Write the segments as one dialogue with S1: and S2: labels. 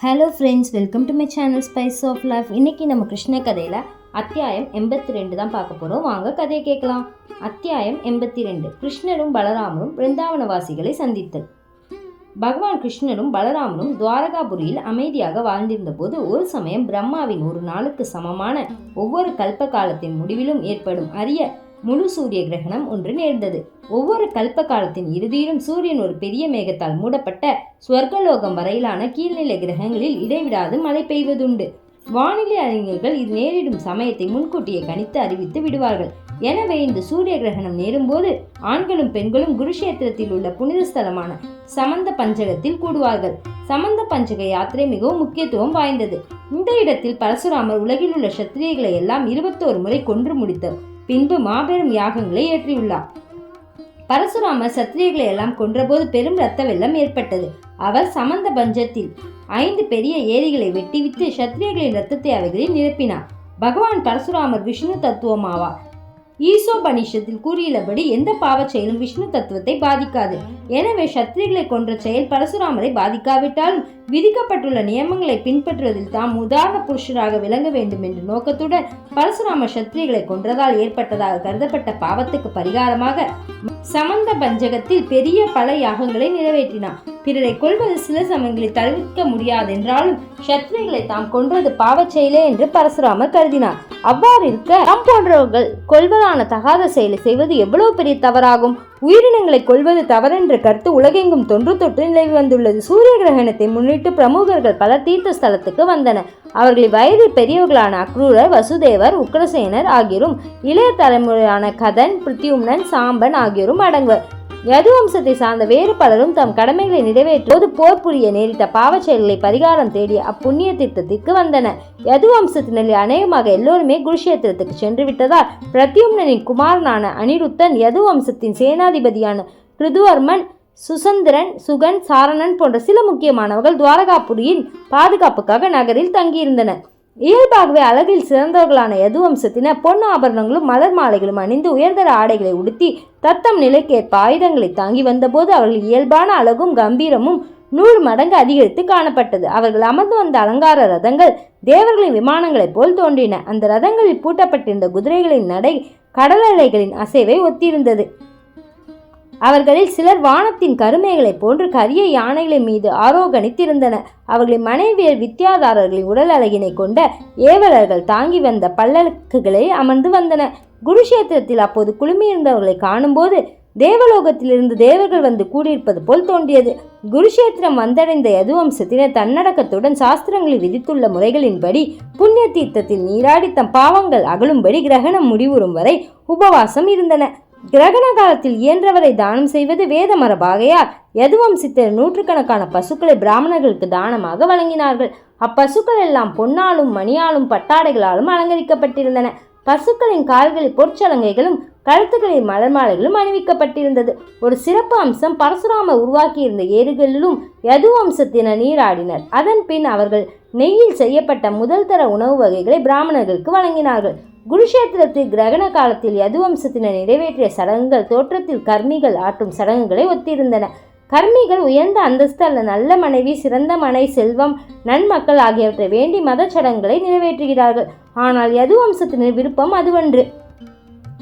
S1: Hello friends welcome to my channel spice of life இன்னைக்கு நம்ம கிருஷ்ண கதையில் அத்தியாயம் எண்பத்தி ரெண்டு தான் பார்க்க போகிறோம் வாங்க கதையை கேட்கலாம். அத்தியாயம் எண்பத்தி ரெண்டு கிருஷ்ணரும் பலராமரும் பிருந்தாவனவாசிகளை சந்தித்தல். பகவான் கிருஷ்ணரும் பலராமரும் துவாரகாபுரியில் அமைதியாக வாழ்ந்திருந்த போது ஒரு சமயம் பிரம்மாவின் ஒரு நாளுக்கு சமமான ஒவ்வொரு கல்ப காலத்தின் முடிவிலும் ஏற்படும் அரிய முழு சூரிய கிரகணம் ஒன்று நேர்ந்தது. ஒவ்வொரு கல்ப காலத்தின் இறுதியிலும் சூரியன் ஒரு பெரிய மேகத்தால் மூடப்பட்ட ஸ்வர்கலோகம் வரையிலான கீழ்நிலை கிரகங்களில் இடைவிடாது மழை பெய்வதுண்டு. வானிலை அறிஞர்கள் இது நேரிடும் சமயத்தை முன்கூட்டியே கணித்து அறிவித்து விடுவார்கள். எனவே இந்த சூரிய கிரகணம் நேரும்போது ஆண்களும் பெண்களும் குருஷேத்திரத்தில் உள்ள புனித ஸ்தலமான சமந்த பஞ்சகத்தில் கூடுவார்கள். சமந்த பஞ்சக யாத்திரை மிகவும் முக்கியத்துவம் வாய்ந்தது. இந்த இடத்தில் பரசுராமர் உலகில் உள்ள சத்திரியர்களை எல்லாம் இருபத்தோரு முறை கொன்று முடித்தார் பின்பு மாபெரும் யாகங்களை ஏற்றியுள்ளார் பரசுராமர் சத்திரியர்களை எல்லாம் கொன்றபோது பெரும் இரத்த வெள்ளம் ஏற்பட்டது. அவர் சமந்த பஞ்சத்தில் ஐந்து பெரிய ஏரிகளை வெட்டிவிட்டு சத்திரியர்களின் இரத்தத்தை அவைகளில் நிரப்பினார். பகவான் பரசுராமர் விஷ்ணு தத்துவமாவார். ஈசோபனிஷத்தில் கூறியுள்ளபடி எந்த பாவச் செயலும் விஷ்ணு தத்துவத்தை பாதிக்காது. எனவே சத்திரிகளை கொன்ற செயல் பரசுராமரை பாதிக்காவிட்டாலும் விதிக்கப்பட்டுள்ள நியமங்களை பின்பற்றுவதில் தாம் உதாரண புருஷராக விளங்க வேண்டும் என்ற நோக்கத்துடன் பரசுராம சத்திரிகளை கொன்றதால் ஏற்பட்டதாக கருதப்பட்ட பாவத்துக்கு பரிகாரமாக சமந்த பஞ்சகத்தில் பெரிய பல யாகங்களை நிறைவேற்றினார். பிறரை கொள்வது சில சமயங்களில் தவிர்க்க முடியாதென்றாலும் சத்திரிகளை தாம் கொன்றது பாவச் செயலே என்று பரசுராமர் கருதினார். அவ்வாறு இருக்க தாம் போன்றவர்கள் கொள்வதான தகாத செயலை செய்வது எவ்வளவு பெரிய தவறாகும்? உயிரினங்களை கொள்வது தவறென்ற கருத்து உலகெங்கும் தொன்று தொட்டு நிலவி வந்துள்ளது. சூரிய கிரகணத்தை முன்னிட்டு பிரமுகர்கள் பல தீர்த்த ஸ்தலத்துக்கு வந்தனர். அவர்களில் வயதில் பெரியவர்களான அக்ரூரர் வசுதேவர் உக்ரசேனர் ஆகியோரும் இளைய தலைமுறையான கதன் பிருத்தியும்னன் சாம்பன் ஆகியோரும் அடங்குவர். யது வம்சத்தை சார்ந்த வேறு பலரும் தம் கடமைகளை நிறைவேற்றும்போது போர் புரிய நேரிட்ட பாவச் செயல்களை பரிகாரம் தேடி அப்புண்ணிய தீர்த்தத்திற்கு வந்தனர் யது வம்சத்தினரில் அநேகமாக எல்லோருமே குருஷேத்திரத்துக்கு சென்று விட்டதால் பிரத்யும்னனின் குமாரனான அனிருத்தன் யது வம்சத்தின் சேனாதிபதியான கிருதுவர்மன் சுசந்திரன் சுகன் சாரணன் போன்ற சில முக்கியமானவர்கள் துவாரகாபுரியின் பாதுகாப்புக்காக நகரில் தங்கியிருந்தனர். இயல்பாகவே அழகில் சிறந்தவர்களான யதுவம்சத்தினர் பொன் ஆபரணங்களும் மலர் மாலைகளும் அணிந்து உயர்தர ஆடைகளை உடுத்தி தத்தம் நிலைக்கேற்ப ஆயுதங்களை தாங்கி வந்தபோது அவர்கள் இயல்பான அழகும் கம்பீரமும் நூறு மடங்கு அதிகரித்து காணப்பட்டது. அவர்கள் அமர்ந்து வந்த அலங்கார ரதங்கள் தேவர்களின் விமானங்களைப் போல் தோன்றின. அந்த ரதங்களில் பூட்டப்பட்டிருந்த குதிரைகளின் நடை கடல் அலைகளின் அசைவை ஒத்திருந்தது. அவர்களில் சிலர் வானத்தின் கருமைகளைப் போன்று கரிய யானைகளின் மீது ஆரோகணித்திருந்தனர் அவர்களின் மனைவியர் வித்தியாதாரர்களின் உடல் அழகினை கொண்ட ஏவலர்கள் தாங்கி வந்த பல்லக்குகளில் அமர்ந்து வந்தன குருஷேத்திரத்தில் அப்போது குழுமியிருந்தவர்களை காணும்போது தேவலோகத்திலிருந்து தேவர்கள் வந்து கூடியிருப்பது போல் தோன்றியது. குருஷேத்திரம் வந்தடைந்த யதுவம்சத்தினர் தன்னடக்கத்துடன் சாஸ்திரங்களில் விதித்துள்ள முறைகளின்படி புண்ணிய தீர்த்தத்தில் நீராடி தம் பாவங்கள் அகலும்படி கிரகணம் முடிவுறும் வரை உபவாசம் இருந்தன. கிரகண காலத்தில் இயன்றவரை தானம் செய்வது வேத மரபாகையால் யதுவம்சித்தர் நூற்றுக்கணக்கான பசுக்களை பிராமணர்களுக்கு தானமாக வழங்கினார்கள். அப்பசுக்கள் எல்லாம் பொன்னாலும் மணியாலும் பட்டாடைகளாலும் அலங்கரிக்கப்பட்டிருந்தன. பசுக்களின் கால்களில் பொற்சலங்கைகளும் கழுத்துக்களில் மலர் மாலைகளும் அணிவிக்கப்பட்டிருந்தது. ஒரு சிறப்பு அம்சம் பரசுராம உருவாக்கியிருந்த ஏறுகளிலும் யது வம்சத்தினர் நீராடினர். அதன் பின் அவர்கள் நெய்யில் செய்யப்பட்ட முதல் தர உணவு வகைகளை பிராமணர்களுக்கு வழங்கினார்கள். குருஷேத்திரத்தில் கிரகண காலத்தில் யதுவம்சத்தினர் நிறைவேற்றிய சடங்குகள் தோற்றத்தில் கர்மிகள் ஆற்றும் சடங்குகளை ஒத்திருந்தன. கர்மிகள் உயர்ந்த அந்தஸ்து அல்ல நல்ல மனைவி சிறந்த மனை செல்வம் நன்மக்கள் ஆகியவற்றை வேண்டி மத சடங்குகளை நிறைவேற்றுகிறார்கள். ஆனால் யது வம்சத்தினர் விருப்பம் அதுவன்று.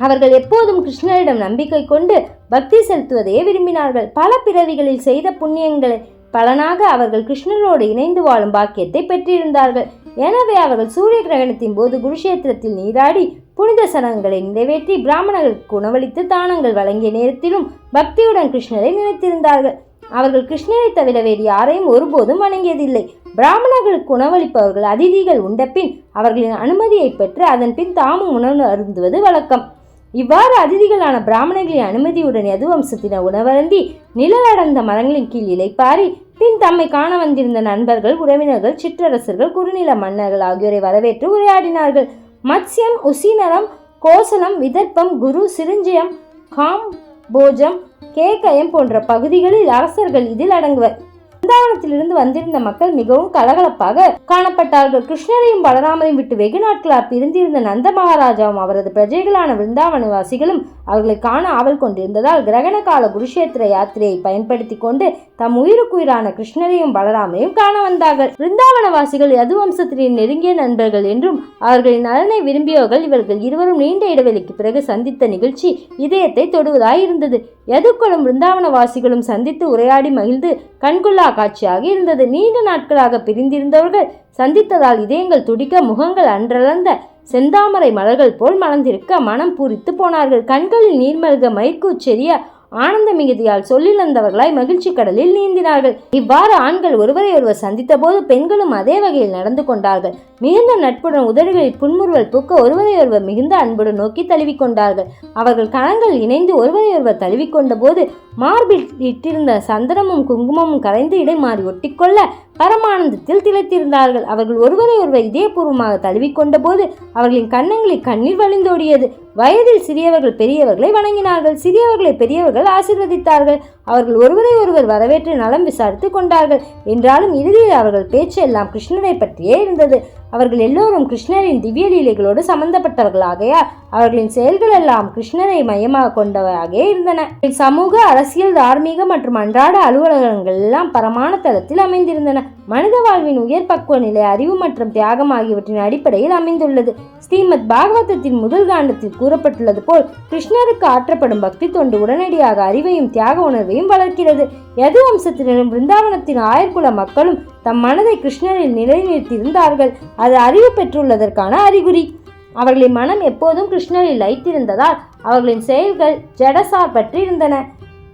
S1: அவர்கள் எப்போதும் கிருஷ்ணரிடம் நம்பிக்கை கொண்டு பக்தி செலுத்துவதையே விரும்பினார்கள். பல பிறவிகளில் செய்த புண்ணியங்களை பலனாக அவர்கள் கிருஷ்ணரோடு இணைந்து வாழும் பாக்கியத்தை பெற்றிருந்தார்கள். எனவே அவர்கள் சூரிய கிரகணத்தின் போது குருஷேத்திரத்தில் நீராடி புனித சடங்குகளை நிறைவேற்றி பிராமணர்களுக்கு உணவளித்து தானங்கள் வழங்கிய நேரத்திலும் பக்தியுடன் கிருஷ்ணரை நினைத்திருந்தார்கள். அவர்கள் கிருஷ்ணரை தவிர வேறு யாரையும் ஒருபோதும் வணங்கியதில்லை. பிராமணர்களுக்கு உணவளிப்பவர்கள் அதிதிகள் உண்டபின் அவர்களின் அனுமதியை பெற்று அதன் பின் தாமும் உணவு அருந்துவது வழக்கம். இவ்வாறு அதிதிகளான பிராமணர்களின் அனுமதியுடன் யதுவம்சத்தினர் உணவருந்தி நிழலடர்ந்த மரங்களின் கீழ் இலைப்பாரி பின் தம்மை காண வந்திருந்த நண்பர்கள் உறவினர்கள் சிற்றரசர்கள் குறுநில மன்னர்கள் ஆகியோரை வரவேற்று உரையாடினார்கள். மத்ஸ்யம் உசீனரம் கோசலம் விதர்ப்பம் குரு சிருஞ்சயம் காம் போஜம் கேகயம் போன்ற பகுதிகளில் அரசர்கள் இதில் அடங்குவர். பிருந்தாவனத்திலிருந்து வந்திருந்த மக்கள் மிகவும் கலகலப்பாக காணப்பட்டார்கள். கிருஷ்ணரையும் பலராமரையும் விட்டு வெகு நாட்களாக பிரிந்திருந்த நந்த மகாராஜாவும் அவரது பிரஜைகளான பிருந்தாவனவாசிகளும் அவர்களை காண ஆவல் கொண்டிருந்ததால் கிரகண கால குருஷேத்திர யாத்திரையை பயன்படுத்தி கொண்டு தம் உயிருக்குயிரான கிருஷ்ணரையும் பலராமையும் காண வந்தார்கள். பிருந்தாவனவாசிகள் யதுவம்சத்தின் நெருங்கிய நண்பர்கள் என்றும் அவர்களின் நலனை விரும்பியவர்கள் இவர்கள் இருவரும் நீண்ட இடைவெளிக்கு பிறகு சந்தித்த நிகழ்ச்சி இதயத்தை தொடுவதாய் இருந்தது யதுக்களும் பிருந்தாவனவாசிகளும் சந்தித்து உரையாடி மகிழ்ந்து கண்கொள்ளா காட்சியாக இருந்தது. நீண்ட நாட்களாக பிரிந்திருந்தவர்கள் சந்தித்ததால் இதயங்கள் துடிக்க முகங்கள் அன்றளந்த செந்தாமரை மலர்கள் போல் மலர்ந்திருக்க மனம் பூரித்து போனார்கள். கண்களில் நீர்மல்க மயிர்கூச்செறிய ஆனந்த மிகுதியால் சொல்லிழந்தவர்களாய் மகிழ்ச்சி கடலில் நீந்தினார்கள். இவ்வாறு ஆண்கள் ஒருவரை ஒருவர் சந்தித்த போது பெண்களும் அதே வகையில் நடந்து கொண்டார்கள். மிகுந்த நட்புடன் உதடுகளில் புன்முறுவல் பூக்க ஒருவரை ஒருவர் மிகுந்த அன்புடன் நோக்கி தழுவிக்கொண்டார்கள். அவர்கள் கணங்கள் இணைந்து ஒருவரை ஒருவர் தழுவிக்கொண்ட போது மார்பில் இட்டிருந்த சந்தனமும் குங்குமமும் கரைந்து இடை மாறி ஒட்டிக்கொள்ள பரமானந்தத்தில் திளைத்திருந்தார்கள். அவர்கள் ஒருவரை ஒருவர் இதயபூர்வமாக தழுவிக்கொண்ட போது அவர்களின் கண்ணங்களில் கண்ணீர் வழிந்தோடியது. வயதில் சிறியவர்கள் பெரியவர்களை வணங்கினார்கள். சிறியவர்களை பெரியவர்கள் ஆசிர்வதித்தார்கள். அவர்கள் ஒருவரை ஒருவர் வரவேற்று நலம் விசாரித்து கொண்டார்கள். என்றாலும் இறுதியில் அவர்கள் பேச்சு எல்லாம் கிருஷ்ணரை பற்றியே இருந்தது. அவர்கள் எல்லோரும் கிருஷ்ணரின் திவ்ய லீலைகளோடு சம்பந்தப்பட்டவர்களாகையால் அவர்களின் செயல்கள் எல்லாம் கிருஷ்ணரை மையமாக கொண்டவராகவே இருந்தன. சமூக அரசியல் தார்மீக மற்றும் அன்றாட அலுவலகங்கள் எல்லாம் பரமான தளத்தில் அமைந்திருந்தன. மனித வாழ்வின் உயர் பக்குவ நிலை அறிவு மற்றும் தியாகம் ஆகியவற்றின் அடிப்படையில் அமைந்துள்ளது. ஸ்ரீமத் பாகவதத்தின் முதல் காண்டத்தில் கூறப்பட்டுள்ளது போல் கிருஷ்ணருக்கு ஆற்றப்படும் பக்தி தொண்டு உடனடியாக அறிவையும் தியாக உணர்வையும் வளர்க்கிறது. யது வம்சத்தினரும் பிருந்தாவனத்தின் ஆயர்குல மக்களும் தம் மனதை கிருஷ்ணரில் நிலைநிறுத்தியிருந்தார்கள். அது அறிவு பெற்றுள்ளதற்கான அறிகுறி. அவர்களின் மனம் எப்போதும் கிருஷ்ணரில் வைத்திருந்ததால் அவர்களின் செயல்கள் ஜடசார் பற்றி இருந்தன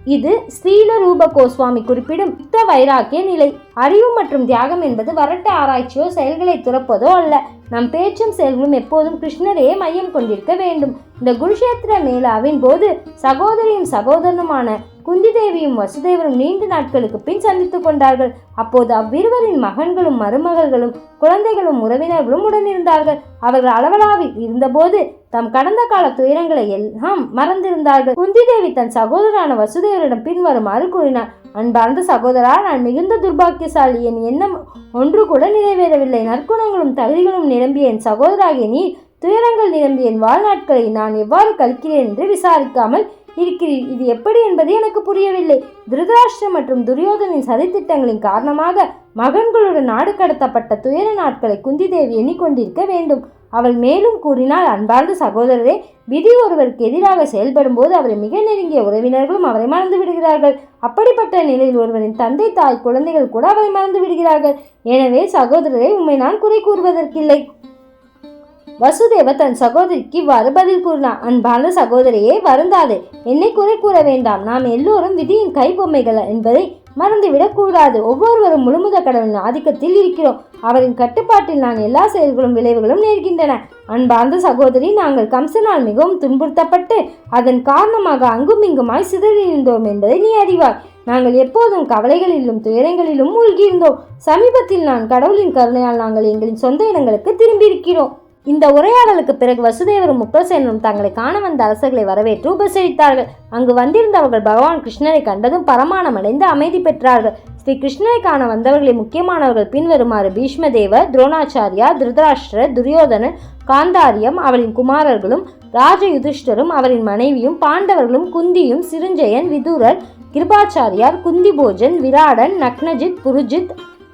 S1: இது ஸ்ரீலரூப கோஸ்வாமி குறிப்பிடும் யுத்த வைராக்கிய நிலை. அறிவு மற்றும் தியாகம் என்பது வரட்ட ஆராய்ச்சியோ செயல்களை துறப்பதோ அல்ல. நம் பேச்சும் செயல்களும் எப்போதும் கிருஷ்ணரையே மையம் கொண்டிருக்க வேண்டும். இந்த குருஷேத்திர மேளாவின் போது சகோதரியும் சகோதரனுமான குந்தி தேவியும் வசுதேவரும் நீண்ட நாட்களுக்கு பின் சந்தித்து கொண்டார்கள். அப்போது அவ்விருவரின் மகன்களும் மருமகள்களும் குழந்தைகளும் உறவினர்களும் உடனிருந்தார்கள் அவர்கள் அளவலாவில் இருந்தபோது தம் கடந்த கால துயரங்களை எல்லாம் மறந்திருந்தார்கள். குந்தி தேவி தன் சகோதரான வசுதேவரிடம் பின்வருமாறு கூறினார். அன்பார்ந்த சகோதரா நான் மிகுந்த துர்பாக்கியசாலி என் எண்ணம் ஒன்று கூட நிறைவேறவில்லை. நற்குணங்களும் தகுதிகளும் நிரம்பிய என் சகோதராகிய நீ துயரங்கள் நிரம்பிய என் வாழ்நாட்களை நான் எவ்வாறு கழிக்கிறேன் என்று விசாரிக்காமல் இருக்கிறீர். இது எப்படி என்பது எனக்கு புரியவில்லை. திருதராஷ்டிரம் மற்றும் துரியோதனின் சதித்திட்டங்களின் காரணமாக மகன்களுடன் நாடு கடத்தப்பட்ட துயர நாட்களை குந்தி தேவி எண்ணிக்கொண்டிருக்க வேண்டும். அவள் மேலும் கூறினால் அன்பார்ந்த சகோதரரே விதி ஒருவருக்கு எதிராக செயல்படும் போது அவரை மிக நெருங்கிய உறவினர்களும் அவரை மறந்து விடுகிறார்கள். அப்படிப்பட்ட நிலையில் ஒருவரின் தந்தை தாய் குழந்தைகள் கூட அவரை மறந்து விடுகிறார்கள். எனவே சகோதரரை உண்மை நான் குறை கூறுவதற்கில்லை. வசுதேவ தன் சகோதரிக்கு இவ்வாறு பதில் கூறினார் அன்பான சகோதரியே வருந்தாதே என்னை குறை கூற வேண்டாம். நாம் எல்லோரும் விதியின் கைபொம்மைகள் என்பதை மறந்துவிடக்கூடாது. ஒவ்வொருவரும் முழுமுத கடவுளின் ஆதிக்கத்தில் இருக்கிறோம். அவரின் கட்டுப்பாட்டில் நான் எல்லா செயல்களும் விளைவுகளும் நேர்கின்றன. அன்பார்ந்த சகோதரி நாங்கள் கம்சனால் மிகவும் துன்புறுத்தப்பட்டு அதன் காரணமாக அங்கும் இங்குமாய் சிதறியிருந்தோம் என்பதை நீ அறிவாய். நாங்கள் எப்போதும் கவலைகளிலும் துயரங்களிலும் மூழ்கியிருந்தோம். சமீபத்தில் நான் கடவுளின் கருணையால் நாங்கள் எங்களின் சொந்த இடங்களுக்கு திரும்பியிருக்கிறோம். இந்த உரையாடலுக்கு பிறகு வசுதேவரும் முக்கசேனும் தங்களை காண வந்த அரசர்களை வரவேற்று உபசரித்தார்கள். அங்கு வந்திருந்தவர்கள் பகவான் கிருஷ்ணரை கண்டதும் பரமானமடைந்து அமைதி பெற்றார்கள். ஸ்ரீ கிருஷ்ணரை காண வந்தவர்களை முக்கியமானவர்கள் பின்வருமாறு பீஷ்மதேவர் துரோணாச்சாரியா திருதராஷ்டிர துரியோதனன் காந்தாரியம் அவரின் குமாரர்களும் ராஜ யுதிஷ்டரும் அவரின் மனைவியும் பாண்டவர்களும் குந்தியும் சிருஞ்சயன் விதுரர் கிருபாச்சாரியார் குந்தி போஜன் விராடன் நக்னஜித் புருஜித்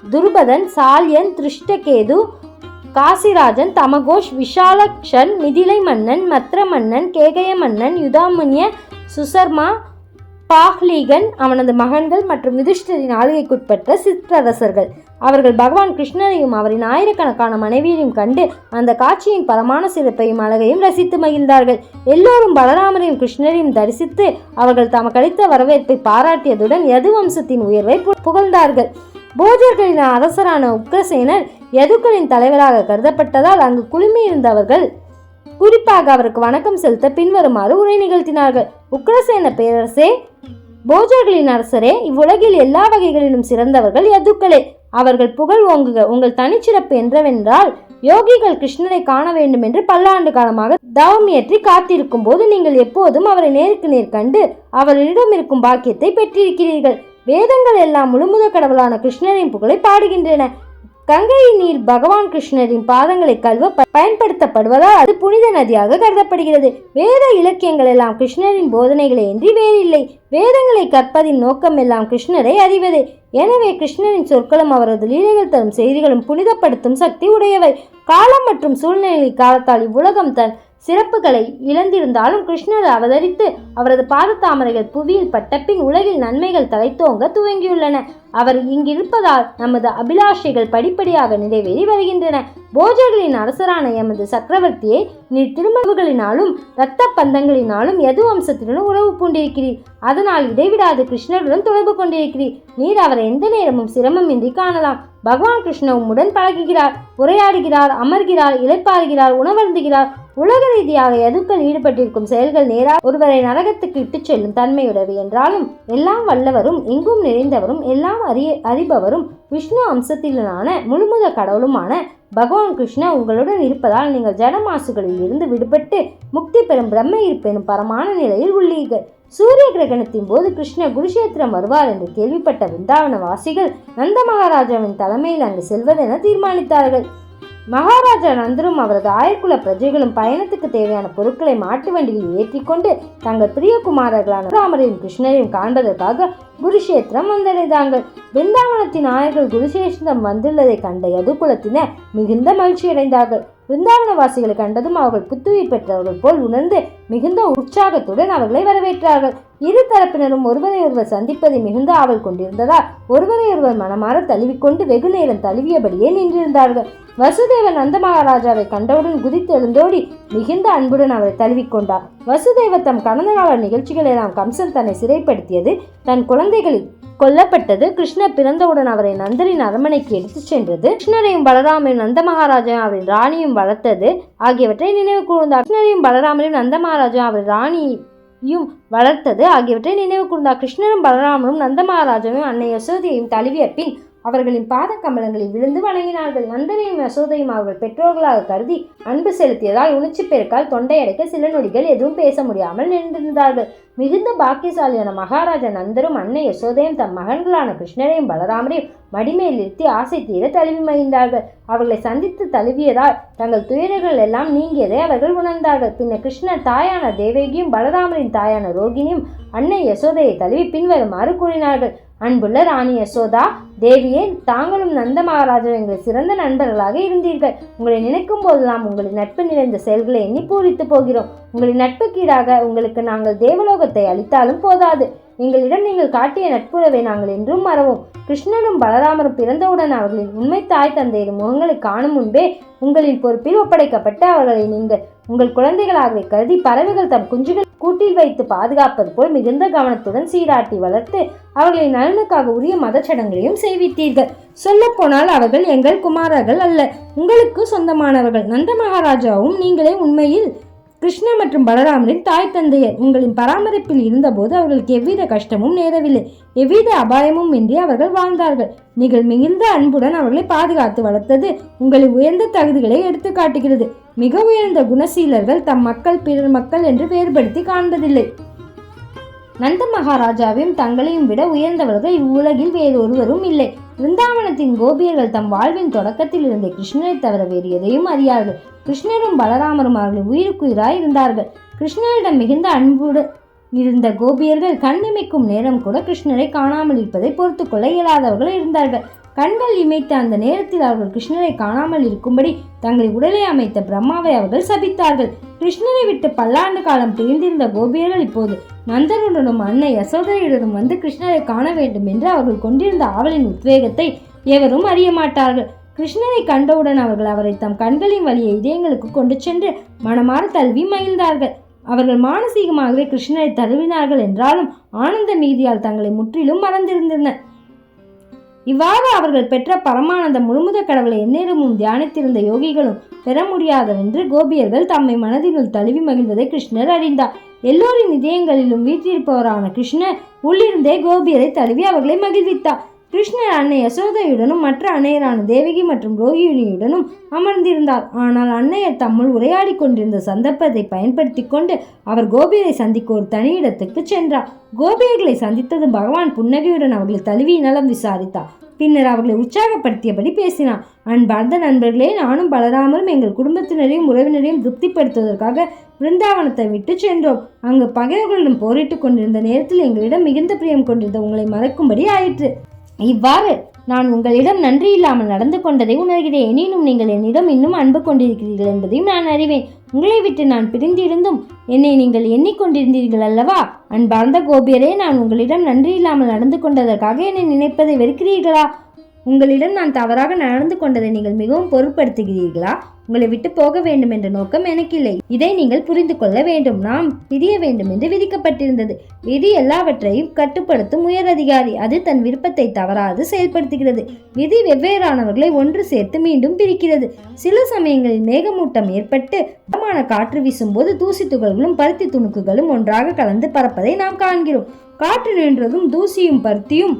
S1: துருபதன் சால்யன் திருஷ்டகேது காசிராஜன் தமகோஷ் விஷாலக்ஷன் மிதிலை மன்னன் மத்ர மன்னன் கேகய மன்னன் யுதாமுன்ய சுசர்மா பாஹ்லீகன் அவனது மகன்கள் மற்றும் யுதிஷ்டரின் ஆளுகைக்குட்பட்ட சிற்றரசர்கள். அவர்கள் பகவான் கிருஷ்ணரையும் அவரின் ஆயிரக்கணக்கான மனைவியையும் கண்டு அந்த காட்சியின் பரமான சிறப்பையும் அழகையும் ரசித்து மகிழ்ந்தார்கள். எல்லோரும் பலராமரையும் கிருஷ்ணரையும் தரிசித்து அவர்கள் தமக்கு அளித்த வரவேற்பை பாராட்டியதுடன் யது வம்சத்தின் உயர்வை புகழ்ந்தார்கள். போஜர்களின் அரசரான உக்ரசேனர் யதுக்களின் தலைவராக கருதப்பட்டதால் அங்கு குழுமியிருந்தவர்கள். குறிப்பாக அவருக்கு வணக்கம் செலுத்த பின்வருமாறு உரை நிகழ்த்தினார்கள். உக்ரசேன பேரரசே போஜர்களின் அரசரே இவ்வுலகில் எல்லா வகைகளிலும் சிறந்தவர்கள் யதுக்களே. அவர்கள் புகழ் ஓங்குக உங்கள் தனிச்சிறப்பு என்றவென்றால் யோகிகள் கிருஷ்ணரை காண வேண்டும் என்று பல்லாண்டு காலமாக தவம் ஏற்றி காத்திருக்கும் போது நீங்கள் எப்போதும் அவரை நேருக்கு நேர் கண்டு அவரிடம் இருக்கும் பாக்கியத்தை பெற்றிருக்கிறீர்கள். வேதங்கள் எல்லாம் முழுமுத கடவுளான கிருஷ்ணரின் புகழை பாடுகின்றன. கங்கையின் நீர் பகவான் கிருஷ்ணரின் பாதங்களை கழுவ பயன்படுத்தப்படுவதால் அது புனித நதியாக கருதப்படுகிறது. வேத இலக்கியங்கள் எல்லாம் கிருஷ்ணரின் போதனைகளை இன்றி வேறில்லை. வேதங்களை கற்பதின் நோக்கம் எல்லாம் கிருஷ்ணரை அறிவது. எனவே கிருஷ்ணரின் சொற்களும் அவரது லீலைகள் தரும் செய்திகளும் புனிதப்படுத்தும் சக்தி உடையவை. காலம் மற்றும் சூழ்நிலை காலத்தால் இவ்வுலகம் தன் சிறப்புகளை இழந்திருந்தாலும் கிருஷ்ணர் அவதரித்து அவரது பாதத்தாமரைகள் புவியில் பட்டபின் உலகில் நன்மைகள் தலைத்தோங்க துவங்கியுள்ளன. அவர் இங்கிருப்பதால் நமது அபிலாஷைகள் படிப்படியாக நிறைவேறி வருகின்றன. போஜர்களின் அரசரான எமது சக்கரவர்த்தியை நீர் திருமணங்களினாலும் இரத்த பந்தங்களினாலும் எது வம்சத்துடன் உறவு பூண்டிருக்கிறீர். அதனால் இடைவிடாது கிருஷ்ணருடன் தொடர்பு கொண்டிருக்கிறீர். நீர் அவரை எந்த நேரமும் சிரமமின்றி காணலாம். பகவான் கிருஷ்ணவுடன் பழகுகிறார் உரையாடுகிறார் அமர்கிறார் இழைப்பாடுகிறார் உணவருந்துகிறார். உலக ரீதியாக எதுக்கள் ஈடுபட்டிருக்கும் செயல்கள் நேரா ஒருவரை நரகத்துக்கு இட்டுச் செல்லும் தன்மையுடையவை என்றாலும் எல்லாம் வல்லவரும் எங்கும் நிறைந்தவரும் எல்லாம் அறிய அறிபவரும் விஷ்ணு அம்சத்திலான முழுமுத கடவுளுமான பகவான் கிருஷ்ணா உங்களுடன் இருப்பதால் நீங்கள் ஜடமாசுகளில் இருந்து விடுபட்டு முக்தி பெறும் பிரம்ம இருப்பெனும் பரமான நிலையில் உள்ளீர்கள். சூரிய கிரகணத்தின் போது கிருஷ்ண குருஷேத்திரம் வருவார் என்று கேள்விப்பட்ட விந்தாவன வாசிகள் நந்த மகாராஜாவின் தலைமையில் அங்கு செல்வதென தீர்மானித்தார்கள். மகாராஜா நந்தரும் அவரது ஆயர்குல பிரஜைகளும் பயணத்துக்கு தேவையான பொருட்களை மாட்டு வண்டியில் ஏற்றிக்கொண்டு தங்கள் பிரியகுமாரர்களான ராமரையும் கிருஷ்ணரையும் காண்பதற்காக குருஷேத்திரம் வந்தடைந்தார்கள். பிருந்தாவனத்தின் ஆயர்கள் குருஷேத்திரம் வந்துள்ளதை கண்ட யதுகுலத்தினர் மிகுந்த மகிழ்ச்சியடைந்தார்கள். பிருந்தாவனவாசிகளை கண்டதும் அவர்கள் புத்துயிர் பெற்றவர்கள் போல் உணர்ந்து மிகுந்த உற்சாகத்துடன் அவர்களை வரவேற்றார்கள். இரு தரப்பினரும் ஒருவரை ஒருவர் சந்திப்பதை மிகுந்த ஆவல் கொண்டிருந்ததால் ஒருவரை ஒருவர் மனமாற தழுவிக்கொண்டு வெகு நேரம் தழுவியபடியே நின்றிருந்தார்கள். வசுதேவன் நந்த மகாராஜாவை கண்டவுடன் குதித்து எழுந்தோடி மிகுந்த அன்புடன் அவரை தழுவிக்கொண்டார். வசுதேவ தம் கடந்த கால நிகழ்ச்சிகளெல்லாம் கம்சன் தன்னை சிறைப்படுத்தியது தன் குழந்தைகளில் கொல்லப்பட்டது. கிருஷ்ணர் பிறந்தவுடன் அவரை நந்தரின் அரண்மனைக்கு எடுத்துச் சென்றது. கிருஷ்ணரையும் பலராமையும் நந்த மகாராஜா அவரின் ராணியும் வளர்த்தது. ஆகியவற்றை நினைவு கூர்ந்தார். கிருஷ்ணரையும் பலராமரையும் நந்த மகாராஜா அவர் ராணியும் வளர்த்தது. ஆகியவற்றை நினைவு கூர்ந்தார். கிருஷ்ணரும் பலராமரும் நந்த மகாராஜாவையும் அன்னை யசோதையையும் தழுவிய பின் அவர்களின் பாத கமலங்களில் விழுந்து வணங்கினார்கள். நந்தனையும் யசோதையும் அவர்கள் பெற்றோர்களாக கருதி அன்பு செலுத்தியதால் உணர்ச்சி பெருக்கால் தொண்டை அடைக்க சில நொடிகள் எதுவும் பேச முடியாமல் நின்றிருந்தார்கள். மிகுந்த பாக்கியசாலியான மகாராஜா நந்தரும் அன்னை யசோதையும் தம் மகன்களான கிருஷ்ணரையும் பலராமரையும் மடிமேல் நிறுத்தி ஆசை தீர தழுவி மகிழ்ந்தார்கள். அவர்களை சந்தித்து தழுவியதால் தங்கள் துயரங்கள் எல்லாம் நீங்கியதை அவர்கள் உணர்ந்தார்கள். பின்னர் கிருஷ்ணர் தாயான தேவகியும் பலராமரின் தாயான ரோகிணியும் அன்னை யசோதையை தழுவி பின்வருமாறு கூறினார்கள். அன்புள்ள ராணி யசோதா தேவியே தாங்களும் நந்த மகாராஜா எங்கள் சிறந்த நண்பர்களாக இருந்தீர்கள். உங்களை நினைக்கும் போதெல்லாம் உங்களின் நட்பு நிறைந்த செயல்களை எண்ணி பூரித்து போகிறோம். உங்களின் நட்புக்கீடாக உங்களுக்கு நாங்கள் தேவலோகத்தை அளித்தாலும் போதாது. எங்களிடம் நீங்கள் காட்டிய நட்புறவை நாங்கள் என்றும் மறவோம். கிருஷ்ணனும் பலராமரும் பிறந்தவுடன் அவர்களின் உண்மை தாய் தந்தையரின் முகங்களை காணும் முன்பே உங்களின் பொறுப்பில் ஒப்படைக்கப்பட்டு அவர்களை நீங்கள் உங்கள் குழந்தைகளாகவே கருதி பறவைகள் தம் குஞ்சுகள் கூட்டில் வைத்து பாதுகாப்பது போல் மிகுந்த கவனத்துடன் சீராட்டி வளர்த்து அவர்களின் நலனுக்காக உரிய மதச்சடங்களையும் செய்வித்தீர்கள். சொல்லப்போனால் அவர்கள் எங்கள் குமாரர்கள் அல்ல. உங்களுக்கு சொந்தமானவர்கள். நந்த மகாராஜாவும் நீங்களே உண்மையில் கிருஷ்ண மற்றும் பலராமரின் தாய் தந்தையர். உங்களின் பராமரிப்பில் இருந்தபோது அவர்களுக்கு எவ்வித கஷ்டமும் நேரவில்லை. எவ்வித அபாயமும் இன்றி அவர்கள் வாழ்ந்தார்கள். நீங்கள் மிகுந்த அன்புடன் அவர்களை பாதுகாத்து வளர்த்தது உங்களின் உயர்ந்த தகுதிகளை எடுத்து காட்டுகிறது மிக உயர்ந்த குணசீலர்கள் தம் மக்கள் பிறர் மக்கள் என்று வேறுபடுத்தி காண்பதில்லை. நந்த மகாராஜாவையும் தங்களையும் விட உயர்ந்தவர்கள் இவ்வுலகில் வேறு ஒருவரும் இல்லை. விருந்தாவனத்தின் கோபியர்கள் தம் வாழ்வின் தொடக்கத்தில் இருந்த கிருஷ்ணரை தவிர வேறு எதையும் அறியார்கள். கிருஷ்ணரும் பலராமரும் அவர்கள் உயிருக்குயிராய் இருந்தார்கள். கிருஷ்ணரிடம் மிகுந்த அன்புடு இருந்த கோபியர்கள் கண்ணிமைக்கும் நேரம் கூட கிருஷ்ணரை காணாமல் இருப்பதை பொறுத்து கொள்ள இயலாதவர்கள் இருந்தார்கள். கண்கள் இமைத்த அந்த நேரத்தில் அவர்கள் கிருஷ்ணரை காணாமல் இருக்கும்படி தங்களை உடலை அமைத்த பிரம்மாவை அவர்கள் சபித்தார்கள். கிருஷ்ணரை விட்டு பல்லாண்டு காலம் பிரிந்திருந்த கோபியர்கள் இப்போது நந்தனுடனும் அன்னை யசோதரையுடனும் வந்து கிருஷ்ணரை காண வேண்டும் என்று அவர்கள் கொண்டிருந்த ஆவலின் உத்வேகத்தை எவரும் அறிய மாட்டார்கள். கிருஷ்ணரை கண்டவுடன் அவர்கள் அவரை தம் கண்களின் வழியை இதயங்களுக்கு கொண்டு சென்று மனமாற தழுவி மகிழ்ந்தார்கள். அவர்கள் மானசீகமாகவே கிருஷ்ணரை தழுவினார்கள் என்றாலும் ஆனந்த மீதியால் தங்களை முற்றிலும் மறந்திருந்தனர். இவ்வாறு அவர்கள் பெற்ற பரமானந்த முழுமுத கடவுளை எந்நேரமும் தியானித்திருந்த யோகிகளும் பெற முடியாதவென்று கோபியர்கள் தம்மை மனதினுள் தழுவி மகிழ்வதை கிருஷ்ணர் அறிந்தார். எல்லோரின் இதயங்களிலும் வீற்றிருப்பவரான கிருஷ்ணர் உள்ளிருந்தே கோபியரை தழுவி அவர்களை மகிழ்வித்தார். கிருஷ்ணர் அன்னை யசோதையுடனும் மற்ற அன்னையரான தேவகி மற்றும் ரோகிணியுடனும் அமர்ந்திருந்தார். ஆனால் அன்னையர் தம்முள் உரையாடி கொண்டிருந்த சந்தர்ப்பத்தை பயன்படுத்தி கொண்டு அவர் கோபியரை சந்திக்க ஒரு தனி இடத்துக்கு சென்றார். கோபியர்களை சந்தித்ததும் பகவான் புன்னகையுடன் அவர்களை தழுவி நலம் விசாரித்தார். பின்னர் அவர்களை உற்சாகப்படுத்தியபடி பேசினார். அன்பார்ந்த நண்பர்களே நானும் பலராமரும் எங்கள் குடும்பத்தினரையும் உறவினரையும் திருப்திப்படுத்துவதற்காக பிருந்தாவனத்தை விட்டு சென்றோம். அங்கு பகைவர்களுடன் போரிட்டு கொண்டிருந்த நேரத்தில் எங்களிடம் மிகுந்த பிரியம் கொண்டிருந்த உங்களை மறக்கும்படி ஆயிற்று. இவ்வாறு நான் உங்களிடம் நன்றி இல்லாமல் நடந்து கொண்டதை உணர்கிறேன். எனினும் நீங்கள் என்னிடம் இன்னும் அன்பு கொண்டிருக்கிறீர்கள் என்பதையும் நான் அறிவேன். உங்களை விட்டு நான் பிரிந்திருந்தும் என்னை நீங்கள் எண்ணிக்கொண்டிருந்தீர்கள் அல்லவா? அன்பார்ந்த கோபியரே நான் உங்களிடம் நன்றி இல்லாமல் நடந்து கொண்டதற்காக என்னை நினைப்பதை வெறுக்கிறீர்களா? உங்களிடம் நான் தவறாக நடந்து கொண்டதை நீங்கள் மிகவும் பொருட்படுத்துகிறீர்களா? உங்களை விட்டு போக வேண்டும் என்ற நோக்கம் எனக்கில்லை இதை நீங்கள் புரிந்து கொள்ள வேண்டும். நாம் பிரிய வேண்டும் என்று விதிக்கப்பட்டிருந்தது. விதி எல்லாவற்றையும் கட்டுப்படுத்தும் உயர் அதிகாரி. அது தன் விருப்பத்தை தவறாது செயல்படுத்துகிறது. விதி வெவ்வேறானவர்களை ஒன்று சேர்த்து மீண்டும் பிரிக்கிறது. சில சமயங்களில் மேகமூட்டம் ஏற்பட்டு பலமான காற்று வீசும்போது தூசி துகள்களும் பருத்தி துணுக்குகளும் ஒன்றாக கலந்து பறப்பதை நாம் காண்கிறோம். காற்று நின்றதும் தூசியும் பருத்தியும்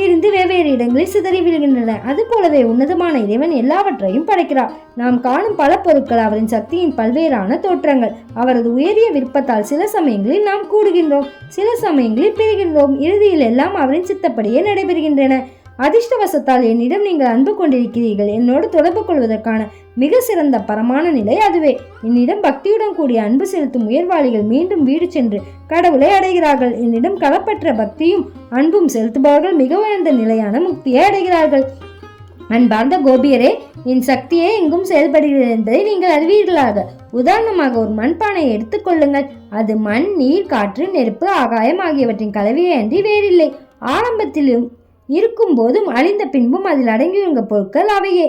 S1: பிரிந்து வெவ்வேறு இடங்களில் சிதறி அது அதுபோலவே உன்னதமான இறைவன் எல்லாவற்றையும் படைக்கிறார். நாம் காணும் பல பொருட்கள் அவரின் சக்தியின் பல்வேறான தோற்றங்கள். அவரது உயரிய விருப்பத்தால் சில சமயங்களில் நாம் கூடுகின்றோம். சில சமயங்களில் பிரிகின்றோம். இறுதியில் எல்லாம் அவரின் சித்தப்படியே நடைபெறுகின்றன. அதிர்ஷ்டவசத்தால் என்னிடம் நீங்கள் அன்பு கொண்டிருக்கிறீர்கள். என்னோடு தொடர்பு கொள்வதற்கான மிக சிறந்த பரமான நிலை அதுவே. என்னிடம் பக்தியுடன் கூடிய அன்பு செலுத்தும் உயர்வாளிகள் மீண்டும் வீடு சென்று கடவுளை அடைகிறார்கள். என்னிடம் களப்பற்ற பக்தியும் அன்பும் செலுத்துபவர்கள் மிக உயர்ந்த நிலையான முக்தியை அடைகிறார்கள். அன்பார்ந்த கோபியரே என் சக்தியே எங்கும் செயல்படுகிறது என்பதை நீங்கள் அறிவீர்களாக. உதாரணமாக ஒரு மண்பானையை எடுத்துக்கொள்ளுங்கள் அது மண் நீர் காற்று நெருப்பு ஆகாயம் ஆகியவற்றின் கலவையை அன்றி வேறில்லை. ஆரம்பத்திலும் இருக்கும் போதும் அழிந்த பின்பும் அதில் அடங்கியுள்ள பொருட்கள் அவையே.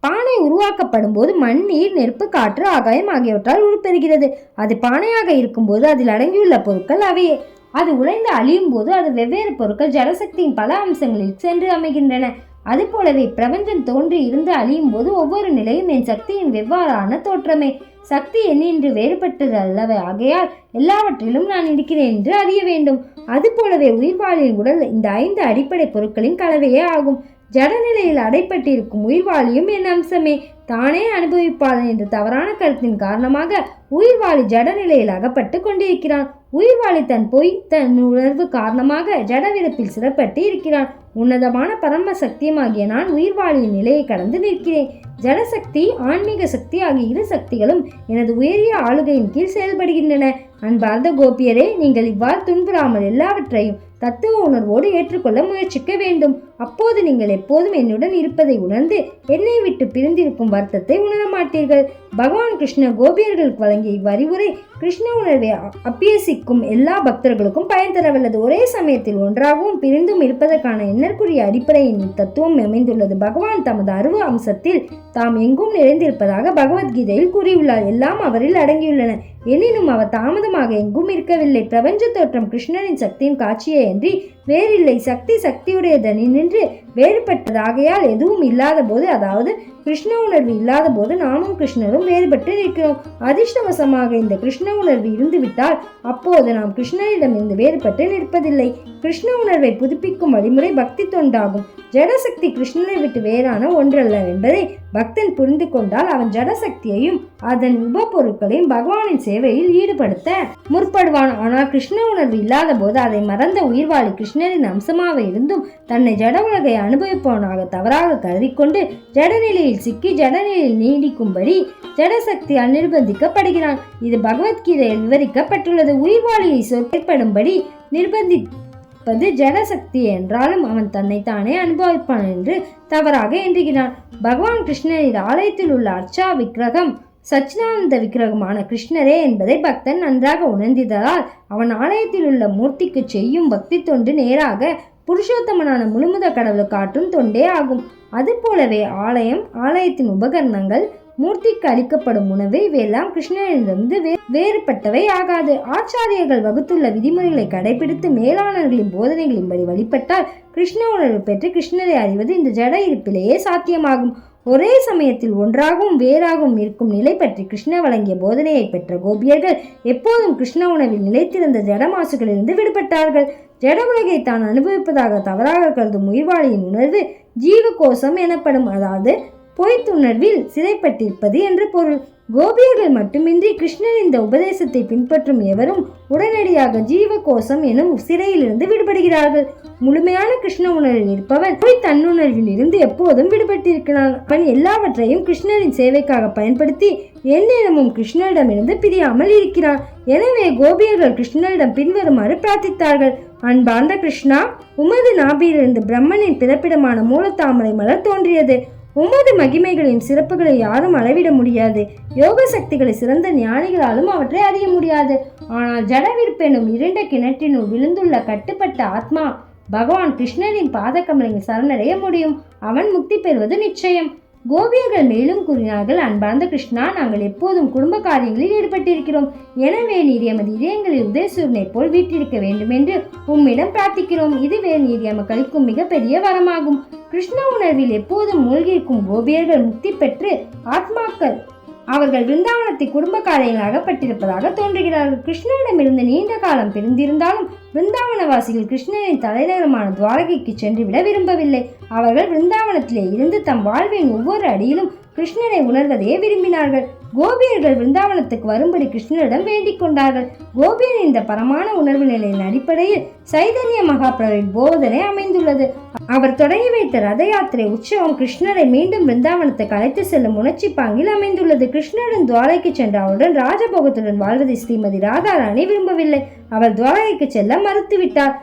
S1: பானை உருவாக்கப்படும் போது மண் நீர் நெருப்பு காற்று ஆகாயம் ஆகியவற்றால் உருப்பெறுகிறது. அது பானையாக இருக்கும்போது அதில் அடங்கியுள்ள பொருட்கள் அவையே. அது உடைந்து அழியும் போது அது வெவ்வேறு பொருட்கள் ஜலசக்தியின் பல அம்சங்களில் சென்று அமைகின்றன. அதுபோலவே பிரபஞ்சம் தோன்றி இருந்து அழியும் போது ஒவ்வொரு நிலையும் என் சக்தியின் வெவ்வாறான தோற்றமே. சக்தி என்னின்று வேறுபட்டது அல்லவே. ஆகையால் எல்லாவற்றிலும் நான் இருக்கிறேன் என்று அறிய வேண்டும். அதுபோலவே உயிர்வாளியின் உடல் இந்த ஐந்து அடிப்படை பொருட்களின் கலவையே ஆகும். ஜடநிலையில் அடைப்பட்டிருக்கும் உயிர்வாளியும் என் அம்சமே. தானே அனுபவிப்பாளன் என்ற தவறான கருத்தின் காரணமாக உயிர்வாளி ஜடநிலையில் அகப்பட்டு கொண்டிருக்கிறான். உயிர்வாளி தன் பொய் தன் உணர்வு காரணமாக ஜடவிருப்பில் சிறப்பட்டு இருக்கிறான். உன்னதமான பரம சக்தியமாகிய நான் உயிர்வாளியின் நிலையை கடந்து நிற்கிறேன். ஜனசக்தி ஆன்மீக சக்தி ஆகிய இரு சக்திகளும் எனது உயரிய ஆளுகையின் கீழ் செயல்படுகின்றன. அன்பார்ந்த கோபியரே நீங்கள் இவ்வாறு துன்புறாமல் எல்லாவற்றையும் தத்துவ உணர்வோடு ஏற்றுக்கொள்ள முயற்சிக்க வேண்டும். அப்போது நீங்கள் எப்போதும் என்னுடன் இருப்பதை உணர்ந்து என்னை விட்டு பிரிந்திருக்கும் வருத்தத்தை உணர மாட்டீர்கள் பகவான் கிருஷ்ண கோபியர்களுக்கு வழங்கிய இவ்வறிவுரை கிருஷ்ண உணர்வை அப்பியசிக்கும் அபியசிக்கும் எல்லா பக்தர்களுக்கும் பயன் தரவல்லது. ஒரே சமயத்தில் ஒன்றாகவும் பிரிந்தும் இருப்பதற்கான எண்ணற்குரிய அடிப்படையின் இத்தத்துவம் அமைந்துள்ளது. பகவான் தமது அருவ அம்சத்தில் தாம் எங்கும் நிறைந்திருப்பதாக பகவத்கீதையில் கூறியுள்ளார். எல்லாம் அவரில் அடங்கியுள்ளன. எனினும் அவர் தாமதமாக எங்கும் இருக்கவில்லை. பிரபஞ்ச தோற்றம் கிருஷ்ணனின் சக்தியின் காட்சியே அன்றி வேறில்லை. சக்தி சக்தியுடையதனி நின்று வேறுபட்டதாகையால் எதுவும் இல்லாத போது அதாவது கிருஷ்ண உணர்வு இல்லாத போது நாமும் கிருஷ்ணரும் வேறுபட்டு நிற்கிறோம். அதிர்ஷ்டவசமாக இந்த கிருஷ்ண உணர்வு இருந்துவிட்டால் அப்போது நாம் கிருஷ்ணரிடமிருந்து வேறுபட்டு நிற்பதில்லை. கிருஷ்ண உணர்வை புதுப்பிக்கும் வழிமுறை பக்தி தொண்டாகும். ஜடசக்தி கிருஷ்ணனை விட்டு வேறான ஒன்றல்ல என்பதை பக்தன் புரிந்து கொண்டால் அவன் ஜடசக்தியையும் அதன் உபப்பொருட்களையும் பகவானின் சேவையில் ஈடுபடுத்த முற்படுவான். ஆனால் கிருஷ்ண உணர்வு இல்லாத போது அதை மறந்த உயிர்வாளி கிருஷ்ணரின் அம்சமாக இருந்தும் தன்னை ஜட உலகை அனுபவிப்பவனாக தவறாக கருதிக்கொண்டு ஜடநிலையில் சிக்கி ஜடநிலையில் நீடிக்கும்படி ஜடசக்தியால் நிர்பந்திக்கப்படுகிறான் இது பகவத்கீதையில் விவரிக்கப்பட்டுள்ளது. உயிர்வாளியை சொற்படும்படி நிர்பந்திப்பது ஜடசக்தி என்றாலும் அவன் தன்னைத்தானே அனுபவிப்பான் என்று தவறாக எண்ணுகிறான். பகவான் கிருஷ்ணரின் ஆலயத்தில் உள்ள அர்ச்சா விக்கிரகம் சச்சிதானந்த விக்கிரகமான கிருஷ்ணரே என்பதை பக்தன் நன்றாக உணர்ந்ததால் அவன் ஆலயத்தில் உள்ள மூர்த்திக்கு செய்யும் பக்தி தொண்டு நேராக புருஷோத்தமனான முழுமுத கடவுள் காட்டும் தொண்டே ஆகும். அதுபோலவே ஆலயம் ஆலயத்தின் உபகரணங்கள் மூர்த்திக்கு அளிக்கப்படும் உணவு இவையெல்லாம் கிருஷ்ணனிடமிருந்து வேறுபட்டவை ஆகாது. ஆச்சாரியர்கள் வகுத்துள்ள விதிமுறைகளை கடைபிடித்து மேலாளர்களின் போதனைகளின்படி வழிபட்டால் கிருஷ்ண உணர்வு பெற்று கிருஷ்ணரை அறிவது இந்த ஜட இருப்பிலேயே சாத்தியமாகும். ஒரே சமயத்தில் ஒன்றாகவும் வேறாகவும் இருக்கும் நிலை பற்றி கிருஷ்ண வழங்கிய போதனையை பெற்ற கோபியர்கள் எப்போதும் கிருஷ்ண உணவில் நிலைத்திருந்த ஜடமாசுகளிலிருந்து விடுபட்டார்கள். ஜட உலகை தான் அனுபவிப்பதாக தவறாக கருதும் உயிர்வாளியின் உணர்வு ஜீவகோசம் எனப்படும். அதாவது பொய்த்துணர்வில் சிறைப்பட்டிருப்பது என்று பொருள். கோபியர்கள் மட்டுமின்றி கிருஷ்ணர் இந்த உபதேசத்தை பின்பற்றும் எவரும் உடனடியாக ஜீவகோசம் எனும் சிறையிலிருந்து விடுபடுகிறார்கள். முழுமையான கிருஷ்ண உணர்வில் இருப்பவன் பொய் தன்னுணர்வில் இருந்து எப்போதும் விடுபட்டிருக்கிறான். அவன் எல்லாவற்றையும் கிருஷ்ணரின் சேவைக்காக பயன்படுத்தி எந்நேரமும் கிருஷ்ணரிடமிருந்து பிரியாமல் இருக்கிறான். எனவே கோபியர்கள் கிருஷ்ணரிடம் பின்வருமாறு பிரார்த்தித்தார்கள். அன்பார்ந்த கிருஷ்ணா உமது நாபியிலிருந்து பிரம்மனின் பிறப்பிடமான மூலத்தாமரை மலர் தோன்றியது. உமது மகிமைகளின் சிறப்புகளை யாரும் அளவிட முடியாது. யோக சக்திகளை சிறந்த ஞானிகளாலும் அவற்றை அறிய முடியாது. ஆனால் ஜடவிற்பெனும் இருண்ட கிணற்றினுள் விழுந்துள்ள கட்டுப்பட்ட ஆத்மா பகவான் கிருஷ்ணரின் பாதக்கமலையில் சரணடைய முடியும். அவன் முக்தி பெறுவது நிச்சயம். கோபியர்கள் மேலும் கூறினார்கள் அன்பார்ந்த கிருஷ்ணா நாங்கள் எப்போதும் குடும்ப காரியங்களில் ஈடுபட்டிருக்கிறோம். எனவே நீர் எமது இதயங்களில் உதயசூரனை போல் வீட்டிருக்க வேண்டும் என்று உம்மிடம் பிரார்த்திக்கிறோம். இதுவே நீர் எமக்கு மிகப்பெரிய வரமாகும். கிருஷ்ண உணர்வில் எப்போதும் மூழ்கியிருக்கும் கோபியர்கள் முக்தி பெற்று ஆத்மாக்கள் அவர்கள் விருந்தாவனத்தை குடும்ப காரியங்கள் அகப்பட்டிருப்பதாக தோன்றுகிறார்கள். கிருஷ்ணரிடமிருந்து நீண்ட காலம் பிரிந்திருந்தாலும் விருந்தாவனவாசிகள் கிருஷ்ணரின் தலைநகரமான துவாரகைக்கு சென்றுவிட விரும்பவில்லை. அவர்கள் பிருந்தாவனத்திலே இருந்து தம் வாழ்வின் ஒவ்வொரு அடியிலும் கிருஷ்ணனை உணர்வதையே விரும்பினார்கள். கோபியர்கள் பிருந்தாவனத்துக்கு வரும்படி கிருஷ்ணரிடம் வேண்டிக் கொண்டார்கள். கோபியர் இந்த பரமான உணர்வு நிலையின் அடிப்படையில் சைதன்ய மகாபிரவின் போதனை அமைந்துள்ளது. அவர் தொடங்கி வைத்த ரத யாத்திரை உற்சவம் கிருஷ்ணரை மீண்டும் பிருந்தாவனத்துக்கு அழைத்து செல்லும் உணர்ச்சி பாங்கில் அமைந்துள்ளது. கிருஷ்ணரின் துவாரைக்கு சென்ற அவருடன் ராஜபோகத்துடன் வாழ்வதை ஸ்ரீமதி ராதாராணி விரும்பவில்லை. அவர் துவாலைக்கு செல்ல மறுத்துவிட்டார்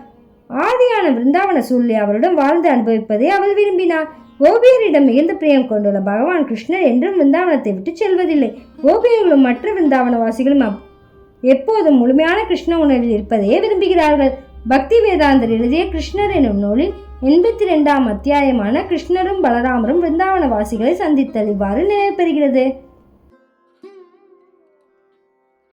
S1: ஆதியான பிருந்தாவன சூழ்நிலை அவருடன் வாழ்ந்து அனுபவிப்பதை அவள் விரும்பினார் கோபியரிடம் மிகுந்த பிரியம் கொண்டுள்ள பகவான் கிருஷ்ணர் என்றும் பிருந்தாவனத்தை விட்டு செல்வதில்லை. கோபியர்களும் மற்ற விருந்தாவனவாசிகளும் அப்- எப்போதும் முழுமையான கிருஷ்ண உணர்வில் இருப்பதையே விரும்புகிறார்கள். பக்தி வேதாந்தர் எழுதிய கிருஷ்ணர் எனும் நூலில் எண்பத்தி ரெண்டாம் அத்தியாயமான கிருஷ்ணரும் பலராமரும் விருந்தாவனவாசிகளை சந்தித்தல் இவ்வாறு நிறைவு பெறுகிறது.